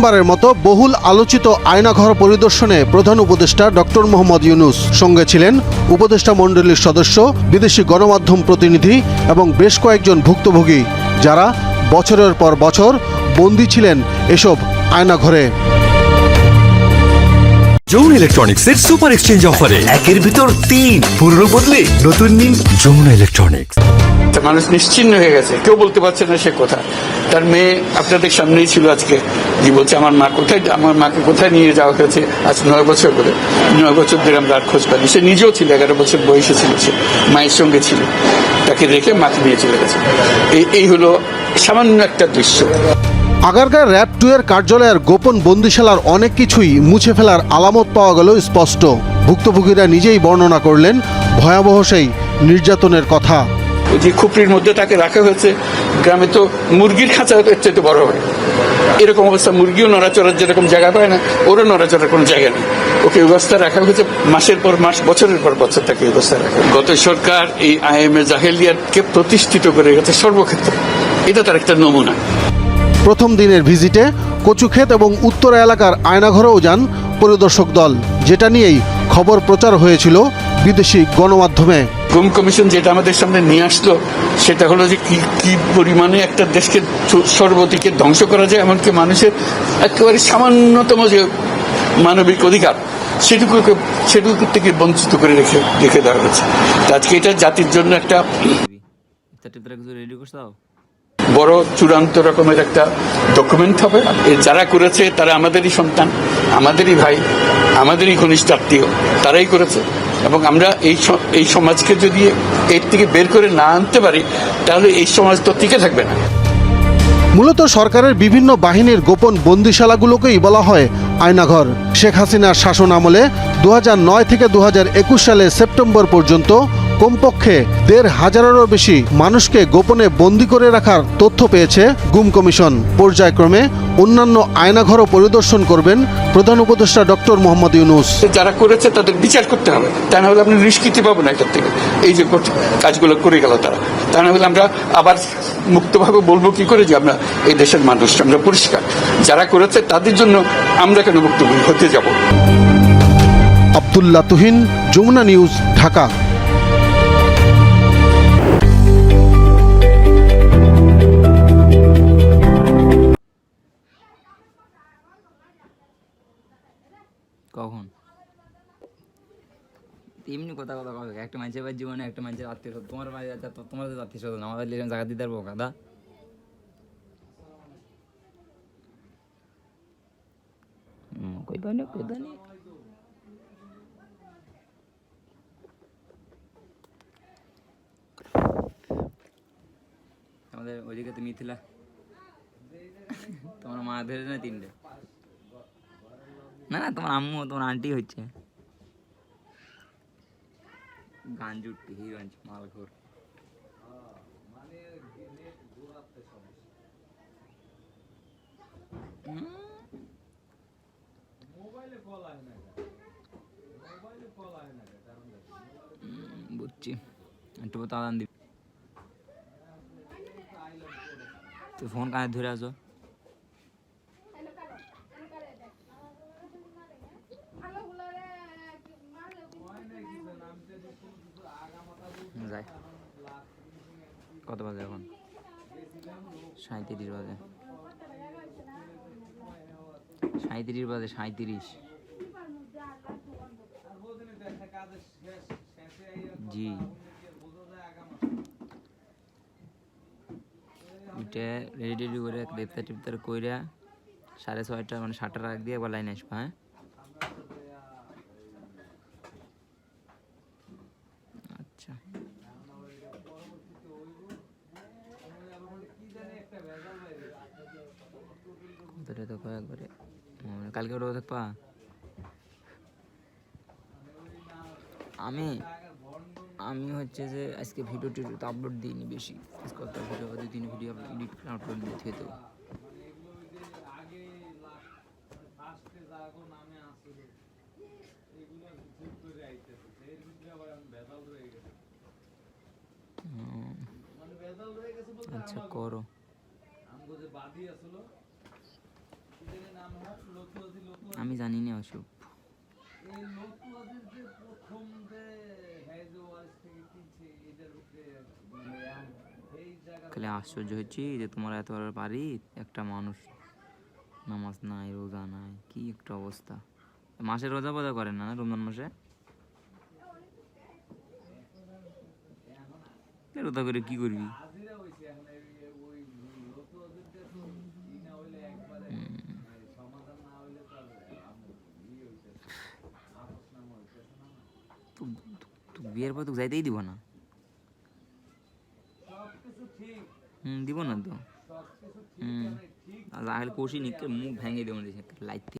প্রথমবারের মতো বহুল আলোচিত আয়নাঘর পরিদর্শনে প্রধান উপদেষ্টা ডক্টর মোহাম্মদ ইউনুস সঙ্গে ছিলেন উপদেষ্টা মণ্ডলীর সদস্য বিদেশি গণমাধ্যম প্রতিনিধি এবং বেশ কয়েকজন ভুক্তভোগী যারা বছরের পর বছর বন্দী ছিলেন এসব আয়নাঘরে। যমুনা ইলেকট্রনিক্স এর সুপার এক্সচেঞ্জ অফারে একের ভিতর তিন। পুরনো বদলে নতুন নিন যমুনা ইলেকট্রনিক্স মানুষ নিশ্চিন্ন হয়ে গেছে। কেউ বলতে পারছে না সে কোথায় তার মেয়ে আপনাদের সামনেই ছিল আজকে। যে বলছে, আমার মা কোথায়? আমার মাকে কোথায় নিয়ে যাওয়া হয়েছে? আজ নয় বছর করে নয় বছর ধরে আমরা আর খোঁজ পাইনি। সে নিজেও ছিল, এগারো বছর বয়সে ছিল সে। মায়ের সঙ্গে ছিল। তাকে রেখে মাকে নিয়ে চলে গেছে। এই এই হলো সামান্য একটা দৃশ্য। আগারগাঁও র্যাব টু এর কার্যালয়ের গোপন বন্দিশালার অনেক কিছুই মুছে ফেলার আলামত পাওয়া গেল স্পষ্ট। ভুক্তভোগীরা নিজেই বর্ণনা করলেন ভয়াবহ সেই নির্যাতনের কথা। যে খুপড়ির মধ্যে তাকে রাখা হয়েছে গ্রামে তো মুরগির খাঁচা এর চাইতে বড় হয় এরকম অবস্থা মুরগিও নড়াচড়ার যেরকম জায়গা পায় না ওরও নড়াচড়ার কোনো জায়গা নেই। ওকে এই অবস্থা রাখা হয়েছে মাসের পর মাস বছরের পর বছর তাকে এই অবস্থা রাখা গত সরকার এই আইএমএ জাহেলিয়াতকে প্রতিষ্ঠিত করে গেছে সর্বক্ষেত্রে। এটা তার একটা নমুনা। প্রথম দিনের ভিজিটে কচুক্ষেত এবং উত্তরা এলাকার আয়নাঘরেও যান পরিদর্শক দল। যেটা নিয়েই খবর প্রচার হয়েছিল বিদেশি গণমাধ্যমে। গুম কমিশন যেটা আমাদের সামনে নিয়ে আসলো সেটা হলো যে কি কি পরিমাণে একটা দেশকে সর্বদিকে ধ্বংস করা যায় এমনকি মানুষের একেবারে সামান্যতম যে মানবিক অধিকার সেটুকুকে সেটুকু থেকে বঞ্চিত করে রেখে রেখে দেওয়া হয়েছে। তো আজকে এটা জাতির জন্য একটা বড় চূড়ান্ত রকমের একটা ডকুমেন্ট হবে। যারা করেছে, তারা আমাদেরই সন্তান, আমাদেরই ভাই, আমাদেরই ঘনিষ্ঠ আত্মীয়, তারাই করেছে। এবং আমরা এই এই সমাজকে যদি এর থেকে বের করে না আনতে পারি, তাহলে এই সমাজ তো টিকে থাকবে না। মূলত সরকারের বিভিন্ন বাহিনীর গোপন বন্দিশালাগুলোকেই বলা হয় আয়নাঘর। শেখ হাসিনার শাসন আমলে দু হাজার নয় থেকে দু হাজার একুশ সালে সেপ্টেম্বর পর্যন্ত কমপক্ষে দেড় হাজারেরও বেশি মানুষকে গোপনে বন্দি করে রাখার তথ্য পেয়েছে গুম কমিশন। পর্যায়ক্রমে অন্যান্য আয়নাঘরও পরিদর্শন করবেন প্রধান উপদেষ্টা ডক্টর মোহাম্মদ ইউনুস। যারা করেছে তাদের বিচার করতে হবে। তা না হলে আপনি নিষ্কৃতি পাবো না এটার থেকে। এই যে কাজগুলো করে গেল তারা। তা না হলে আমরা আবার মুক্তভাবে বলব কি করে যে আমরা এই দেশের মানুষ আমরা পরিষ্কার। যারা করেছে তাদের জন্য আমরা কেন মুক্ত হতে যাব? আবদুল্লাহ তুহিন যমুনা নিউজ ঢাকা। কথা কথা কথা একটা মানুষের জীবনে, একটা মানুষের আত্মীয় তোমার তোমার আত্মীয় আমার বাড়ি জায়গা দিতে পারব কাদা আমাদের তো মিথিলা। তোমার মা ধরে না তিনটে? না না, তোমার আম্মু, তোমার আন্টি হচ্ছে। গান জুটটি হিরঞ্জ মালঘর। বুঝছি। একটু তো আদান দিবি। তুই ফোন কানে ধরে আসো। যাই কত বাজে এখন? সাঁত্রিশ বাজে। সাঁত্রিশ বাজে সাঁত্রিশ জি। উঠে রেডি টেডি করে ইফতার টিফতার কইরা সাড়ে ছয়টা মানে সাতটার আগ দিয়ে একবার লাইনে আসব হ্যাঁ? আচ্ছা। তো কয়েকবারে হুম, কালকে ওটা থাকবা আমি আমি হচ্ছে যে আজকে ভিডিও টিডিও তো আপলোড দিইনি বেশি। আজকে একটা ভিডিও দুই তিন ভিডিও এডিট করে আপলোড দিতে তো হুম। আচ্ছা করো। আমি জানি না ওসব খালি আশ্চর্য হচ্ছে যে তোমার এত বড় বাড়ি, একটা মানুষ। নামাজ নাই, রোজা নাই, কি একটা অবস্থা। মাসে রোজা বোজা করেন না রমজান মাসে? রোজা করে কি করবি? বিয়ের পর তো যাইতেই দিব না। হুম, দিব না তো। হুম আর কৌশি নিকে মুখ ভেঙে দেবো লাইট